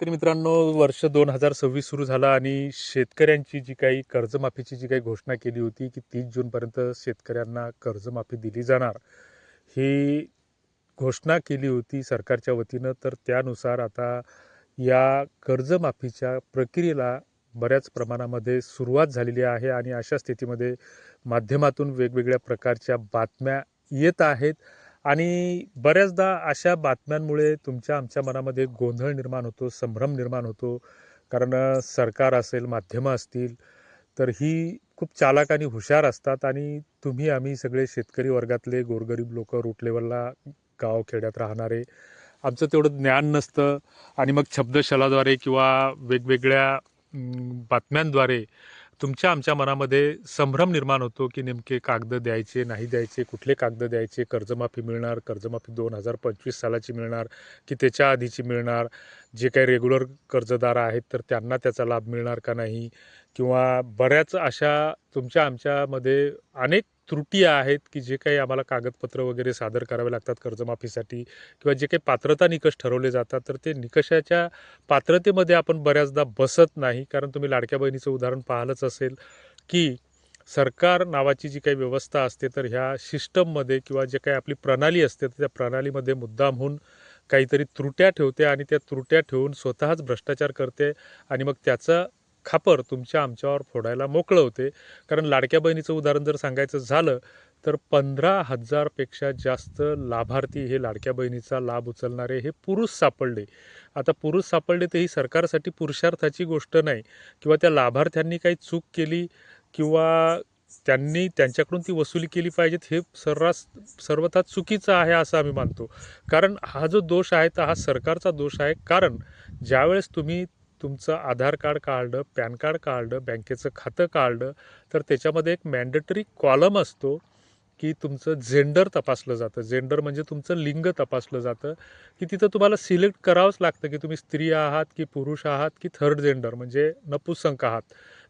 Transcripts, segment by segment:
तर मित्रांनो वर्ष दोन हजार सव्वीस सुरू झालं आणि शेतकऱ्यांची जी काही कर्जमाफीची जी काही घोषणा केली होती की तीस जूनपर्यंत शेतकऱ्यांना कर्जमाफी दिली जाणार ही घोषणा केली होती सरकारच्या वतीनं. तर त्यानुसार आता या कर्जमाफीच्या प्रक्रियेला बऱ्याच प्रमाणामध्ये सुरुवात झालेली आहे आणि अशा स्थितीमध्ये माध्यमातून वेगवेगळ्या प्रकारच्या बातम्या येत आहेत. आणि बऱ्याचदा अशा बातम्यांमुळे तुमच्या आमच्या मनामध्ये गोंधळ निर्माण होतो संभ्रम निर्माण होतो. कारण सरकार असेल माध्यमं असतील तर ही खूप चालाक आणि हुशार असतात आणि तुम्ही आम्ही सगळे शेतकरी वर्गातले गोरगरीब लोक रूट लेवलला गावखेड्यात राहणारे आमचं तेवढं ज्ञान नसतं. आणि मग शब्दशलाद्वारे किंवा वेगवेगळ्या बातम्यांद्वारे तुमच्या आमच्या मनामध्ये संभ्रम निर्माण होतो की नेमके कागद द्यायचे नाही द्यायचे कुठले कागद द्यायचे कर्जमाफी मिळणार कर्जमाफी दोन हजार पंचवीस सालाची मिळणार की त्याच्या आधीची मिळणार जे काही रेग्युलर कर्जदार आहेत तर त्यांना त्याचा लाभ मिळणार का नाही? किंवा बऱ्याच अशा तुमच्या आमच्यामध्ये अनेक त्रुटी आहेत की जे काही आम्हाला कागदपत्र वगैरे सादर करावे लागतात कर्जमाफीसाठी किंवा जे काही पात्रता निकष ठरवले जातात तर ते निकषाच्या पात्रतेमध्ये आपण बऱ्याचदा बसत नाही. कारण तुम्ही लाडक्या बहिणीचं उदाहरण पाहिलंच असेल की सरकार नावाची जी काही व्यवस्था असते तर ह्या सिस्टममध्ये किंवा जे काही आपली प्रणाली असते तर त्या प्रणालीमध्ये मुद्दामहून काहीतरी त्रुट्या ठेवते आणि त्या त्रुट्या ठेवून स्वतःच भ्रष्टाचार करते आणि मग त्याचं खापर तुमच्या आमच्यावर फोडायला मोकळं होते. कारण लाडक्या बहिणीचं उदाहरण जर सांगायचं झालं तर पंधरा हजारपेक्षा जास्त लाभार्थी हे लाडक्या बहिणीचा लाभ उचलणारे हे पुरुष सापडले. आता पुरुष सापडले तर ही सरकारसाठी पुरुषार्थाची गोष्ट नाही. किंवा त्या लाभार्थ्यांनी काही चूक केली किंवा त्यांनी त्यांच्याकडून ती वसुली केली पाहिजेत हे सर्रास सर्वथा चुकीचं आहे असं आम्ही मानतो. कारण हा जो दोष आहे तर हा सरकारचा दोष आहे. कारण ज्यावेळेस तुम्ही तुमचं आधार कार्ड काढलं पॅन कार्ड काढलं बँकेचं खातं काढलं तर त्याच्यामध्ये एक मॅन्डेटरी कॉलम असतो की तुमचं जेंडर तपासलं जातं. जेंडर म्हणजे तुमचं लिंग तपासलं जातं की तिथं तुम्हाला सिलेक्ट करावंच लागतं की तुम्ही स्त्री आहात की पुरुष आहात की थर्ड जेंडर म्हणजे नपुसंक आहात.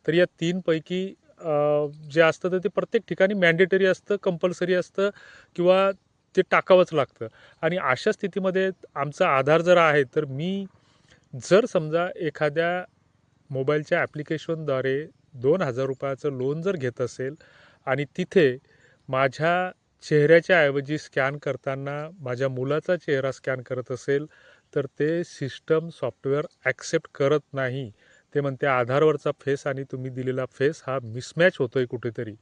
तर या तीनपैकी जे असतं तर ते प्रत्येक ठिकाणी मॅन्डेटरी असतं कंपल्सरी असतं किंवा ते टाकावंच लागतं. आणि अशा स्थितीमध्ये आमचा आधार जर आहे तर मी जर समजा एखाद्या मोबाईलच्या ॲप्लिकेशनद्वारे दोन हजार रुपयाचं लोन जर घेत असेल आणि तिथे माझ्या चेहऱ्याच्या ऐवजी स्कॅन करताना माझ्या मुलाचा चेहरा स्कॅन करत असेल तर ते सिस्टम सॉफ्टवेअर ॲक्सेप्ट करत नाही. ते म्हणते आधारवरचा फेस आणि तुम्ही दिलेला फेस हा मिसमॅच होतो आहे कुठेतरी.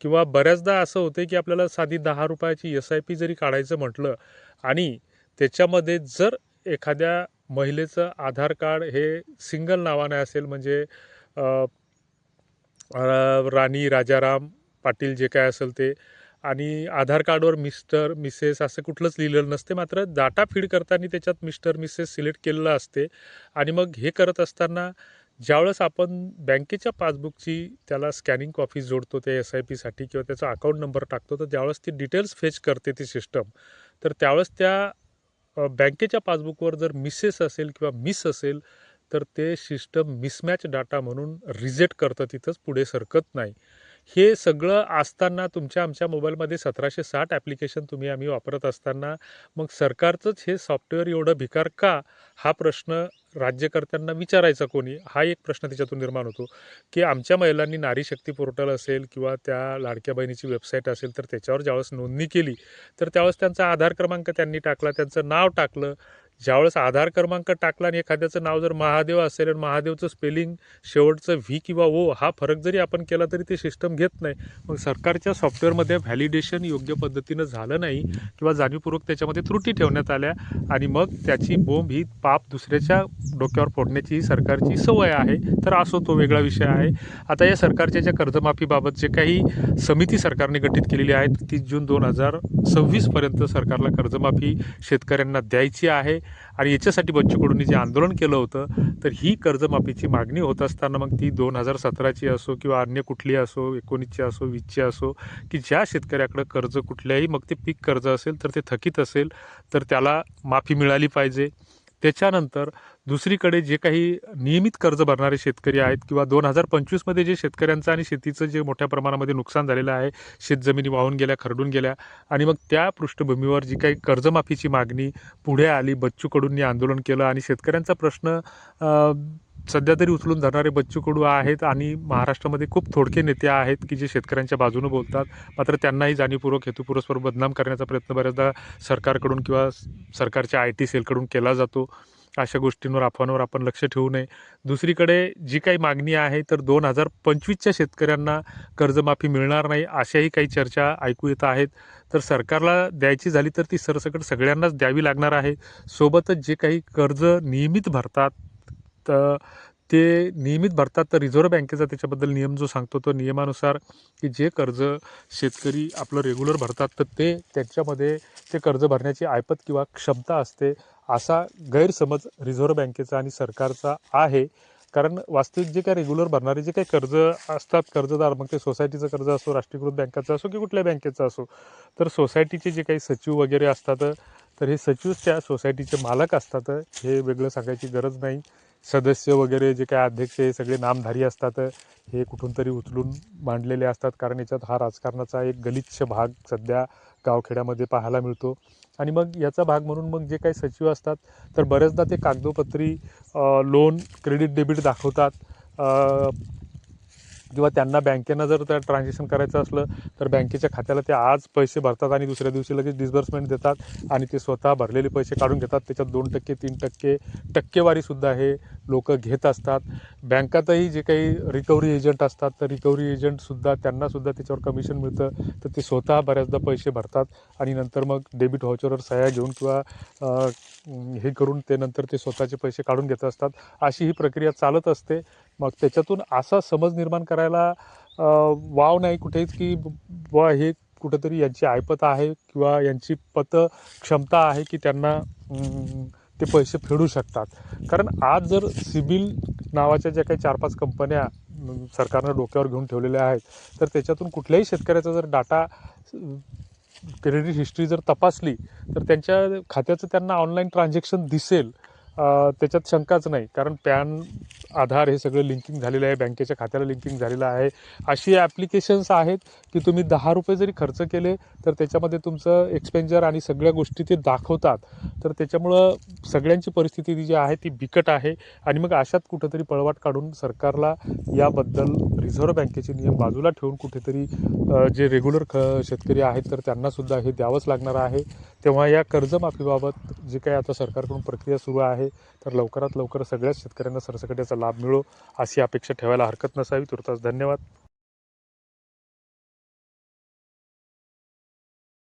किंवा बऱ्याचदा असं होतं की आपल्याला साधी दहा रुपयाची एस आय पी जरी काढायचं म्हटलं आणि त्याच्यामध्ये जर एखाद्या महिलेचं आधार कार्ड हे सिंगल नावाने असेल म्हणजे राणी राजाराम पाटील जे काय असेल ते. आणि आधार कार्डवर मिस्टर मिसेस असं कुठलंच लिहिलेलं नसते मात्र डाटा फीड करताना त्याच्यात मिस्टर मिसेस सिलेक्ट केलेलं असते. आणि मग हे करत असताना ज्यावेळेस आपण बँकेच्या पासबुकची त्याला स्कॅनिंग कॉपी जोडतो त्या एस आय पीसाठी किंवा त्याचा अकाउंट नंबर टाकतो तर ज्यावेळेस ती डिटेल्स फेच करते ती सिस्टम तर त्यावेळेस त्या बँकेच्या पासबुकवर जर मिसेस असेल किंवा मिस असेल तर ते सिस्टम मिसमॅच डाटा म्हणून रिजेक्ट करतं तिथंच पुढे सरकत नाही. हे सगळं असताना तुमच्या आमच्या मोबाईलमध्ये सतराशे साठ ॲप्लिकेशन तुम्ही आम्ही वापरत असताना मग सरकारचंच हे सॉफ्टवेअर एवढं भिकार का? हा प्रश्न राज्यकर्त्यांना विचारायचा कोणी? हा एक प्रश्न त्याच्यातून निर्माण होतो. की आमच्या महिलांनी नारी शक्ती पोर्टल असेल किंवा त्या लाडक्या बहिणीची वेबसाईट असेल तर त्याच्यावर ज्यावेळेस नोंदणी केली तर त्यावेळेस त्यांचा आधार क्रमांक त्यांनी टाकला त्यांचं नाव टाकलं ज्यावेळेस आधार क्रमांक टाकला आणि एखाद्याचं नाव जर महादेव असेल आणि महादेवचं स्पेलिंग शेवटचं व्ही किंवा ओ हा फरक जरी आपण केला तरी ते सिस्टम घेत नाही. मग सरकारच्या सॉफ्टवेअरमध्ये व्हॅलिडेशन योग्य पद्धतीनं झालं नाही किंवा जाणीवपूर्वक त्याच्यामध्ये त्रुटी ठेवण्यात आल्या आणि मग त्याची बोंब ही पाप दुसऱ्याच्या डोक्यावर फोडण्याची ही सरकारची सवय आहे तर असो तो वेगळा विषय आहे. आता या सरकारच्या ज्या कर्जमाफीबाबत जे काही समिती सरकारने गठीत केलेली आहे तीस जून दोन हजार सव्वीसपर्यंत सरकारला कर्जमाफी शेतकऱ्यांना द्यायची आहे. आणि याच्यासाठी बच्चू कडूंनी जे आंदोलन केलं होतं तर ही कर्जमाफीची मागणी होत असताना मग ती दोन हजार सतराची असो किंवा अन्य कुठली असो एकोणीसची असो वीसची असो की ज्या शेतकऱ्याकडं कर्ज कुठल्याही मग ते पीक कर्ज असेल तर ते थकीत असेल तर त्याला माफी मिळाली पाहिजे. त्याच्यानंतर दुसरीकडे जे काही नियमित कर्ज भरणारे शेतकरी आहेत किंवा दोन हजार पंचवीसमध्ये जे शेतकऱ्यांचं आणि शेतीचं जे मोठ्या प्रमाणामध्ये नुकसान झालेलं आहे शेतजमिनी वाहून गेल्या खरडून गेल्या आणि मग त्या पृष्ठभूमीवर जी काही कर्जमाफीची मागणी पुढे आली बच्चू कडूंनी आंदोलन केलं आणि शेतकऱ्यांचा प्रश्न सध्या तरी उचलून धरणारे बच्चू कडू आहेत आणि महाराष्ट्रामध्ये खूप थोडके नेते आहेत की जे शेतकऱ्यांच्या बाजूनं बोलतात. मात्र त्यांनाही जाणीवपूर्वक हेतुपुरस्पर बदनाम करण्याचा प्रयत्न बऱ्याचदा सरकारकडून किंवा सरकारच्या आय टी सेलकडून केला जातो. अशा गोष्टींवर अफवांवर आपण लक्ष ठेवू नये. दुसरीकडे जी काही मागणी आहे तर दोन हजार पंचवीसच्या शेतकऱ्यांना कर्जमाफी मिळणार नाही अशाही काही चर्चा ऐकू येत आहेत. तर सरकारला द्यायची झाली तर ती सरसकट सगळ्यांनाच द्यावी लागणार आहे. सोबतच जे काही कर्ज नियमित भरतात तर ते नियमित भरतात. तर रिझर्व्ह बँकेचा त्याच्याबद्दल नियम जो सांगतो तो नियमानुसार की जे कर्ज शेतकरी आपलं रेग्युलर भरतात तर ते त्याच्यामध्ये ते कर्ज भरण्याची ऐपत किंवा क्षमता असते असा गैरसमज रिझर्व्ह बँकेचा आणि सरकारचा आहे. कारण वास्तविक जे काही रेग्युलर भरणारे जे काही कर्ज असतात कर्जदार मग ते सोसायटीचं कर्ज असो राष्ट्रीयकृत बँकेचं असो की कुठल्या बँकेचं असो तर सोसायटीचे जे काही सचिव वगैरे असतात तर हे सचिवच त्या सोसायटीचे मालक असतात हे वेगळं सांगायची गरज नाही. सदस्य वगैरे जे काय अध्यक्ष हे सगळे नामधारी असतात. हे कुठून तरी उचलून मांडलेले असतात. कारण याच्यात हा राजकारणाचा एक गलिच्छ भाग सध्या गावखेड्यामध्ये पाहायला मिळतो. आणि मग याचा भाग म्हणून मग जे काही सचिव असतात तर बऱ्याचदा ते कागदोपत्री लोन क्रेडिट डेबिट दाखवतात. किंवा त्यांना बँकेनं जर त्या ट्रान्झॅक्शन करायचं असलं तर बँकेच्या खात्याला ते आज पैसे भरतात आणि दुसऱ्या दिवशी लगेच डिस्बर्समेंट देतात आणि ते स्वतः भरलेले पैसे काढून घेतात. त्याच्यात दोन टक्के तीन टक्के टक्केवारीसुद्धा हे लोक घेत असतात. बँकातही जे काही रिकव्हरी एजंट असतात तर रिकव्हरी एजंटसुद्धा त्यांनासुद्धा त्याच्यावर कमिशन मिळतं. तर ते स्वतः बऱ्याचदा पैसे भरतात आणि नंतर मग डेबिट व्हाउचरवर सह्या घेऊन किंवा हे करून ते नंतर ते स्वतःचे पैसे काढून घेत असतात. अशी ही प्रक्रिया चालत असते. मग त्याच्यातून असा समज निर्माण करायला वाव नाही कुठेच की ब हे कुठंतरी यांची ऐपत आहे किंवा यांची पत क्षमता आहे की त्यांना ते पैसे फेडू शकतात. कारण आज जर सिबिल नावाच्या ज्या काही चार पाच कंपन्या सरकारनं डोक्यावर घेऊन ठेवलेल्या आहेत तर त्याच्यातून कुठल्याही शेतकऱ्याचा जर डाटा क्रेडिट हिस्ट्री जर तपासली तर त्यांच्या खात्याचं त्यांना ऑनलाईन ट्रान्झॅक्शन दिसेल. त्याच्यात शंकाच नाही. कारण पॅन आधार हे सगळं लिंकिंग झालेलं आहे. बँकेच्या खात्याला लिंकिंग झालेलं आहे. अशी ॲप्लिकेशन्स आहेत की तुम्ही दहा रुपये जरी खर्च केले तर त्याच्यामध्ये तुमचं एक्सपेंजर आणि सगळ्या गोष्टी ते दाखवतात. तर त्याच्यामुळं सगळ्यांची परिस्थिती जी आहे ती बिकट आहे. आणि मग अशात कुठंतरी पळवाट काढून सरकारला याबद्दल रिझर्व्ह बँकेचे नियम बाजूला ठेवून कुठेतरी जे रेग्युलर ख शेतकरी आहेत तर त्यांनासुद्धा हे द्यावंच लागणार आहे. तेव्हा या कर्जमाफीबाबत जे काही आता सरकारकडून प्रक्रिया सुरू आहे तर लवकरात लवकर सगळ्याच शेतकऱ्यांना सरसकट याचा लाभ मिळो अशी अपेक्षा ठेवायला हरकत नसावी. तुर्तास धन्यवाद.